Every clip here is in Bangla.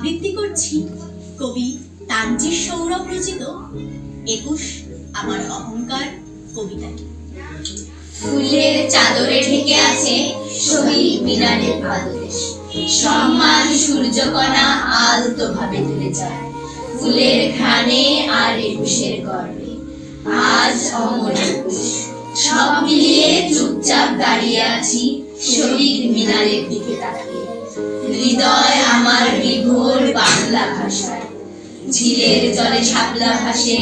আবৃত্তি করছি। কবি তানজির সৌরভ রচিত। একুশ আমার অহংকার কবিতাটি। ফুলের চাদরে ঢেকে আছে শহীদ মিনারের পাদদেশ সম্মান সূর্যকণা আলতো ভাবে তুলে যায়। ফুলের ঘ্রাণে আর একুশের গর্বে। আজ অমর একুশ। সব মিলিয়ে চুপচাপ দাঁড়িয়ে আছি শহীদ মিনারের দিকে তাকিয়ে। হৃদয় বিভোর বাংলা ভাষায়। ঝিলের জলে শাপলা ভাসে,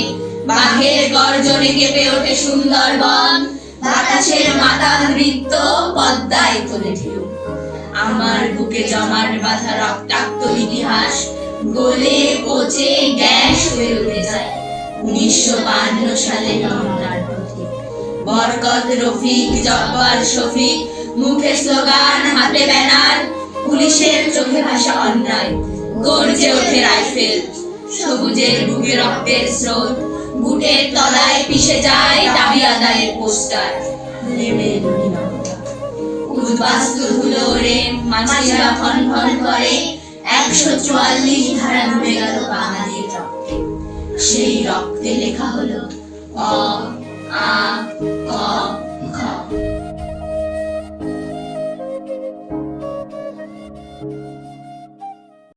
বাঘের গর্জনে কেঁপে ওঠে সুন্দরবন। বাতাসের মাতাল নৃত্য পদ্মায় তোলে ঢেউ। আমার বুকে জমাট বাঁধা রক্তাক্ত ইতিহাস, গলে পচে গ্যাস হয়ে উঠে যায়। উনিশশো বান্ন সালে রমনার পথে। বরকত, রফিক, জব্বার, শফিক, মুখে স্লোগান, হাতে ব্যানার। পুলিশের চোখে ভাষা অন্যায়। গর্জে ওঠে রাইফেল। সবুজের বুকে রক্তের স্রোত, বুটের তলায় পিষে যায় দাবি আদায়ের পোস্টার। উদ্বাস্তু ধুলো মাঝিরা ভন ভন করে, একশো চুয়াল্লিশ ধারা ডুবে গেল বাঙালির রক্তে। সেই রক্তে লেখা হলো অ, আ